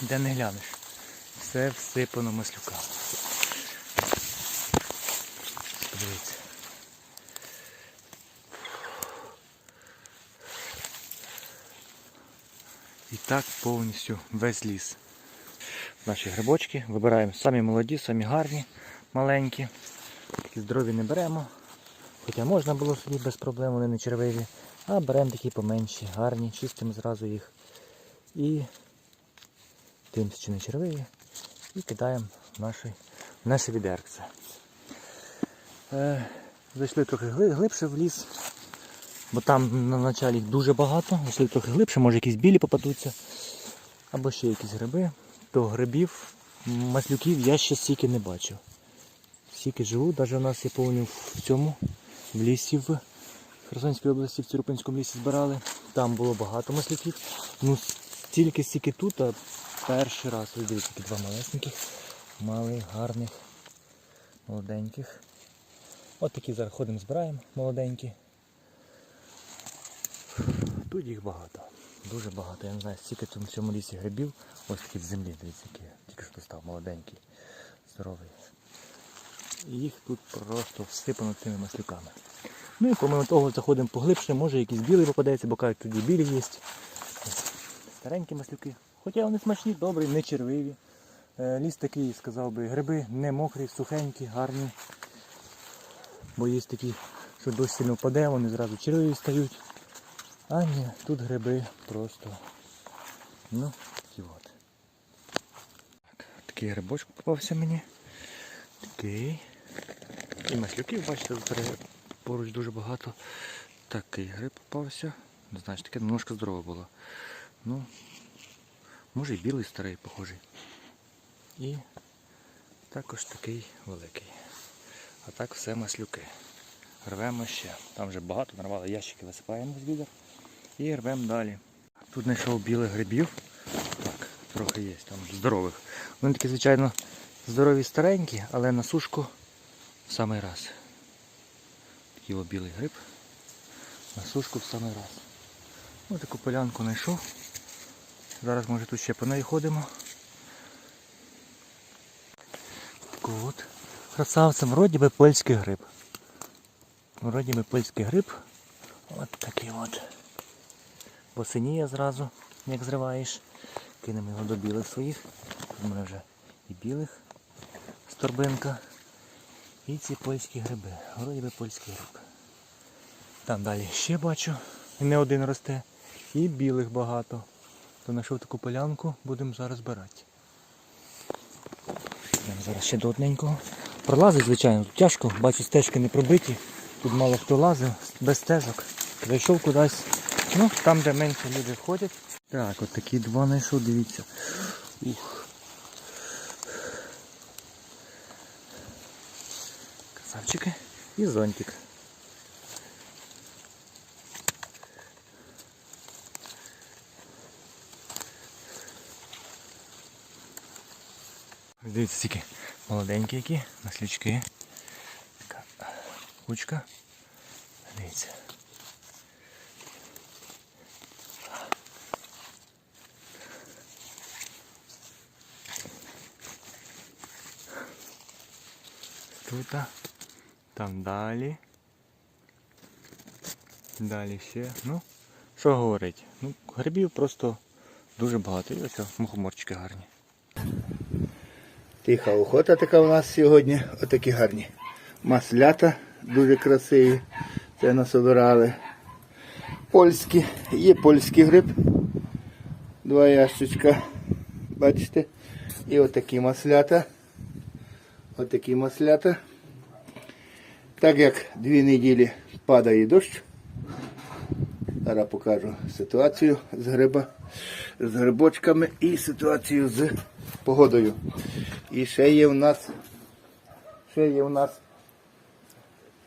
де не глянеш. Все всипано маслюками. Подивіться. І так повністю весь ліс. Наші грибочки вибираємо самі молоді, самі гарні, маленькі. Такі здорові не беремо. Хоча можна було собі без проблем, вони не червиві. А беремо такі поменші, гарні, чистимо зразу їх. І тим, що не червиві, і кидаємо в наше, в. Е, зайшли трохи глибше в ліс, бо там на началі їх дуже багато. Зайшли трохи глибше, може якісь білі попадуться, або ще якісь гриби. То грибів, маслюків я ще стільки не бачив. Стільки живу, навіть у нас я повню в цьому, в лісі в Херсонській області, в Цюрупинському лісі збирали. Там було багато маслюків. Ну стільки стільки тут, а перший раз ось дивіться, такі два малесеньких, малих, гарних, молоденьких. От такі зараз ходимо, збираємо молоденькі. Тут їх багато. Дуже багато. Я не знаю, скільки в цьому лісі грибів. Ось такі в землі, дивіться, які. Тільки що достав, молоденький, здоровий. Їх тут просто всипано цими маслюками. Ну і помимо того заходимо поглибше, може якийсь білий попадається, бо кажуть, тоді білі є. Старенькі маслюки. Хоча вони смачні, добрі, не червиві. Е, Ліс такий, сказав би, гриби не мокрі, сухенькі, гарні. Бо є такі, що дощ сильно впаде, вони зразу червиві стають. А ні, тут гриби просто. Ну, такі от. Так, такий грибочок попався мені. Такий. І маслюків, бачите, поруч дуже багато. Такий гриб попався. Не знаю, таке немножко здорове було. Ну, може і білий старий похожий. І також такий великий. А так все маслюки. Рвемо ще. Там вже багато, нарвали ящики, висипаємо з відер. І рвемо далі. Тут знайшов білих грибів. Так, трохи є там здорових. Вони такі, звичайно, здорові старенькі, але на сушку в самий раз. Такий о білий гриб. На сушку в самий раз. Ось таку полянку знайшов. Зараз може тут ще по неї ходимо. Таку от. Красавця, вроді би польський гриб. Вроді би польський гриб. От такий от. Посиніє зразу, як зриваєш. Кинемо його до білих своїх. У мене вже і білих з торбинка. І ці польські гриби. Вроді би польський гриб. Там далі ще бачу, не один росте. І білих багато. То знайшов таку полянку, будемо зараз збирати. Йдемо зараз ще до одненького. Пролазить, звичайно, тут тяжко, бачу, стежки не пробиті. Тут мало хто лазив, без стежок. Зайшов кудись. Ну, там, де менше люди входять. Так, от такі два знайшов, дивіться. Ух. Красавчики. І зонтик. Дивіться, стільки молоденькі які, маслючки. Така кучка. Дивіться. Тут, там далі. Далі ще. Ну, що говорить? Ну, грибів просто дуже багато. І ось мухоморчики гарні. Тиха охота така у нас сьогодні. Отакі гарні. Маслята дуже красиві. Це насобирали. Польські. Є польський гриб. Два ящичка. Бачите? І отакі маслята. Отакі маслята. Так як дві неділі падає дощ. Зараз покажу ситуацію з гриба, з грибочками і ситуацію з погодою. І ще є в нас, ще є в нас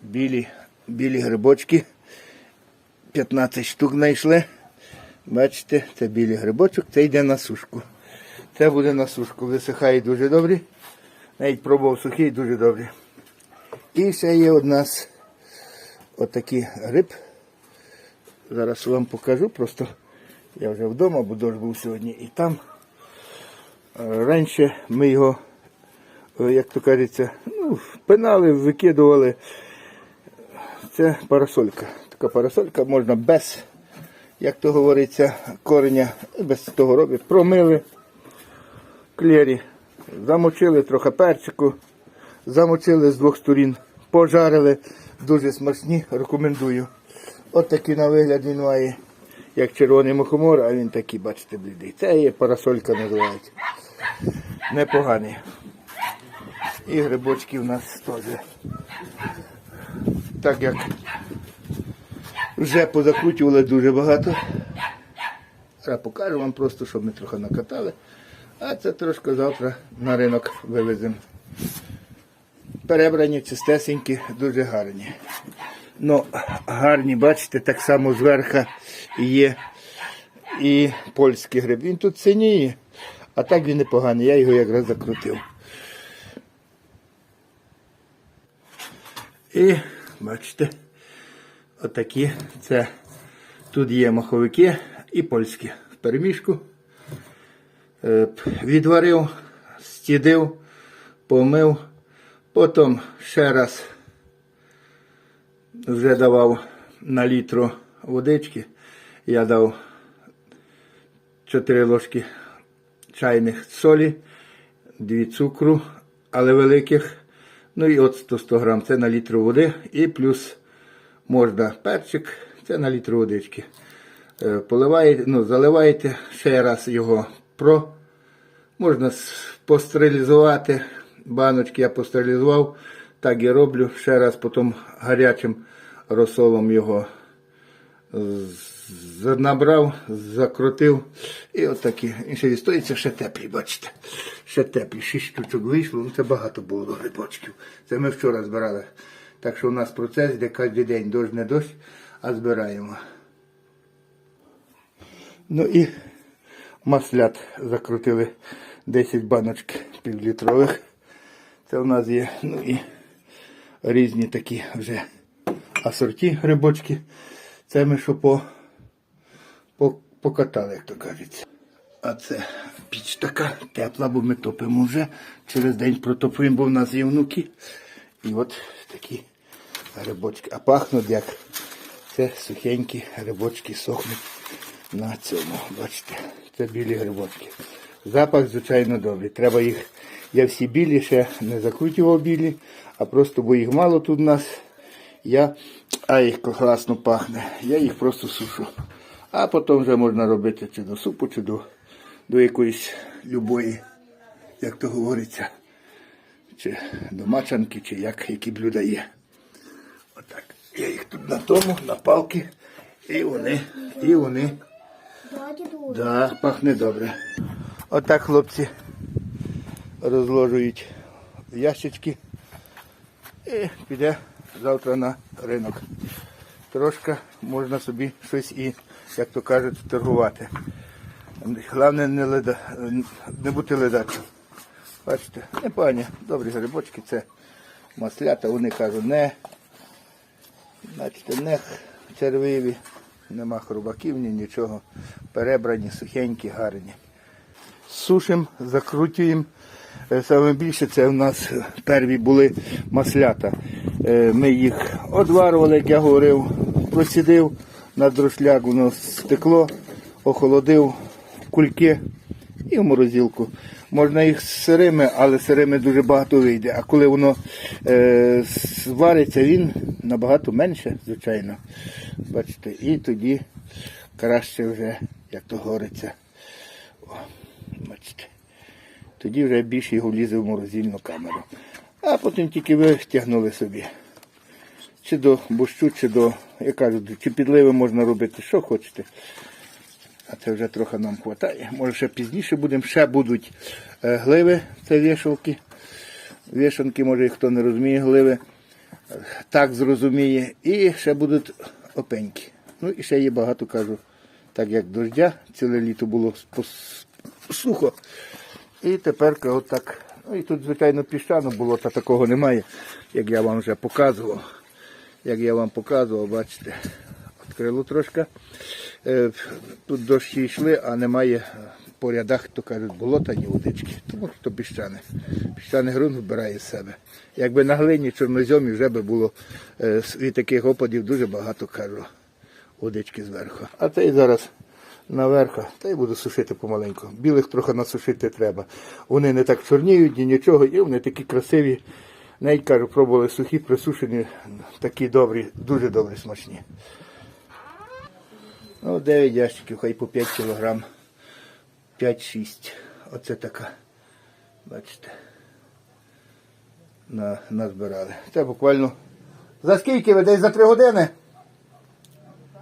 білі, білі грибочки. 15 штук знайшли. Бачите, це білий грибочок, це йде на сушку. Це буде на сушку. Висихає дуже добре. Навіть пробував сухий, дуже добре. І ще є у нас отакий гриб. Зараз вам покажу, просто я вже вдома, бо дощ був сьогодні і там. Е, Раніше ми його, е, як то кажеться, ну, пинали, викидували. Це парасолька. Така парасолька можна без, як то говориться, кореня, без того робити. Промили клері, замочили трохи перчику, замочили з двох сторін, пожарили. Дуже смачні, рекомендую. От такий на вигляд він має, як червоний мухомор, а він такий, бачите, блідий. Це є парасолька називається. Непоганий. І грибочки в нас теж. Так як вже позакручували дуже багато. Зараз покажу вам просто, щоб ми трохи накатали. А це трошки завтра на ринок вивеземо. Перебрані, чистесенькі, дуже гарні. Ну, гарні, бачите, так само зверху є і польський гриб. Він тут синіє, а так він непоганий. Я його якраз закрутив. І бачите, отакі. Це тут є маховики і польські в перемішку. Е, Відварив, стідив, помив, потім ще раз вже давав на літру водички. Я дав 4 ложки чайних солі, 2 цукру, але великих. Ну і от 100, 100 грам це на літр води. І плюс можна перчик, це на літр водички. Е, Поливаєте, ну, заливаєте ще раз його про. Можна постерилізувати. Баночки я постерилізував. Так і роблю. Ще раз потім гарячим розсолом його набрав, закрутив. І отакі. Він ще відстоїться, ще теплі, бачите. Ще теплі. Шість штучок вийшло. Ну це багато було грибочків. Це ми вчора збирали. Так що у нас процес, де кожен день дощ не дощ, а збираємо. Ну і маслят закрутили 10 баночок півлітрових. Це у нас є, ну і різні такі вже асорті грибочки. Це ми що по, по, покатали, як то кажеться. А це піч така тепла, бо ми топимо вже. Через день протопуємо, бо в нас є внуки. І от такі грибочки. А пахнуть як це сухенькі грибочки сохнуть на цьому. Бачите, це білі грибочки. Запах, звичайно, добрий. Треба їх. Я всі білі ще не закрутював білі, а просто бо їх мало тут у нас. Я, а їх класно пахне. Я їх просто сушу. А потім вже можна робити чи до супу, чи до, до якоїсь любої, як то говориться, чи до мачанки, чи як, які блюда є. Отак. Я їх тут на тому, на палки, і вони, і вони. Да, пахне добре. Отак хлопці розложують ящички і піде завтра на ринок. Трошки можна собі щось і, як то кажуть, торгувати. Головне не, леда, не бути ледачим. Бачите, непогані, добрі грибочки, це маслята, вони кажуть, не, бачите, не червиві, нема хрубаків, ні нічого. Перебрані, сухенькі, гарні. Сушимо, закручуємо. Е, Саме більше це в нас перві були маслята. Е, Ми їх одварували, як я говорив, просідив на друшляк, воно стекло, охолодив кульки і в морозилку. Можна їх сирими, але сирими дуже багато вийде. А коли воно е, звариться, він набагато менше, звичайно. Бачите, і тоді краще вже, як то говориться. О, бачите. Тоді вже більше його влізе в морозильну камеру. А потім тільки витягнули собі. Чи до борщу, чи до, я кажу, чи підливи можна робити, що хочете. А це вже трохи нам вистачає. Може ще пізніше будемо. Ще будуть е, гливи, це вішалки. Вішанки, може, хто не розуміє гливи, е, так зрозуміє. І ще будуть опеньки. Ну і ще є багато, кажу, так як дождя, ціле літо було сухо. І тепер отак. Ну і тут, звичайно, піщано було, та такого немає, як я вам вже показував. Як я вам показував, бачите, відкрило трошки. Е, Тут дощі йшли, а немає по рядах, то кажуть, болотані водички, тому що піщане. Піщаний ґрунт вбирає з себе. Якби на глині чорнозьомі вже би було е, від таких опадів дуже багато кажу, водички зверху. А це і зараз наверху, та й буду сушити помаленьку. Білих трохи насушити треба. Вони не так чорніють, ні нічого, і вони такі красиві. Навіть кажу, пробували сухі, присушені, такі добрі, дуже добрі, смачні. Ну, 9 ящиків, хай по 5 кілограм. 5-6. Оце така. Бачите. На, назбирали. Це буквально. За скільки ви? Десь за 3 години?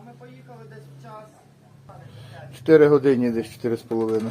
Ми поїхали десь в час. 4 години, десь 4,5.